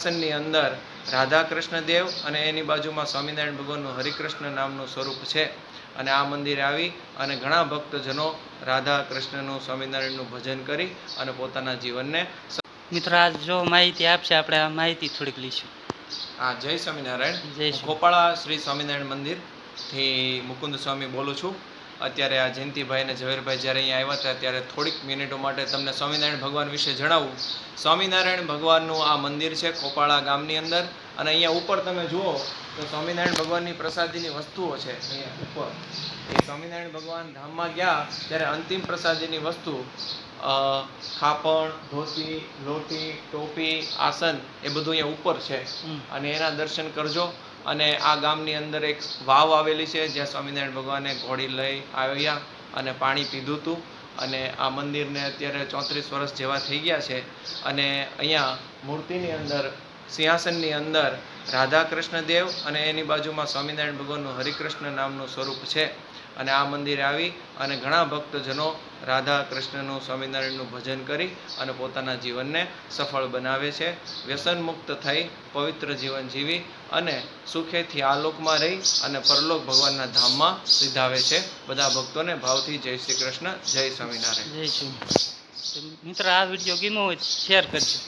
ની અંદર રાધા કૃષ્ણ દેવ અને એની બાજુમાં સ્વામિનારાયણ ભગવાનનું હરિકૃષ્ણ નામનું સ્વરૂપ છે. અને આ મંદિરે આવી અને ઘણા ભક્તજનો રાધા કૃષ્ણનું સ્વામિનારાયણનું ભજન કરી અને પોતાના જીવનને મિત્રો આજ જો માહિતી આપશે આપણે આ માહિતી થોડીક લઈશું. હા જય સ્વામિનારાયણ. જય ગોપાળા શ્રી સ્વામિનારાયણ મંદિરથી મુકુંદ સ્વામી બોલું છું. અત્યારે આ જયંતિભાઈ અને ઝવેરભાઈ જ્યારે અહીંયા આવ્યા હતા ત્યારે થોડીક મિનિટો માટે તમને સ્વામિનારાયણ ભગવાન વિશે જણાવું. સ્વામિનારાયણ ભગવાનનું આ મંદિર છે ખોપાળા ગામની અંદર અને અહીંયા ઉપર તમે જુઓ તો સ્વામિનારાયણ ભગવાનની પ્રસાદીની વસ્તુઓ છે. અહીંયા ઉપર. એ સ્વામિનારાયણ ભગવાન ધામમાં ગયા ત્યારે અંતિમ પ્રસાદીની વસ્તુ ખાપણ ધોતી લોટી ટોપી આસન એ બધું અહીંયા ઉપર છે. અને એના દર્શન કરજો. અને આ ગામની અંદર એક વાવ આવેલી છે, જ્યાં સ્વામિનારાયણ ભગવાને ઘોડી લઈ આવ્યા અને પાણી પીધું હતું. અને આ મંદિરને અત્યારે ચોત્રીસ વર્ષ જેવા થઈ ગયા છે. અને અહીંયા મૂર્તિની અંદર, સિંહાસનની અંદર રાધા કૃષ્ણ દેવ અને એની બાજુમાં સ્વામિનારાયણ ભગવાનનું હરિકૃષ્ણ નામનું સ્વરૂપ છે. અને આ મંદિરે આવી અને ઘણા ભક્તજનો રાધા કૃષ્ણનું સ્વામિનારાયણનું ભજન કરી અને પોતાના જીવનને સફળ બનાવે છે. વ્યસન મુક્ત થઈ, પવિત્ર જીવન જીવી અને સુખેથી આ લોકમાં રહી અને પરલોક ભગવાનના ધામમાં સિદ્ધાવે છે. બધા ભક્તોને ભાવથી જય શ્રી કૃષ્ણ, જય સ્વામિનારાયણ. જય શ્રી મિત્ર, આ વીડિયો ગીમો હોય શેર કરજો.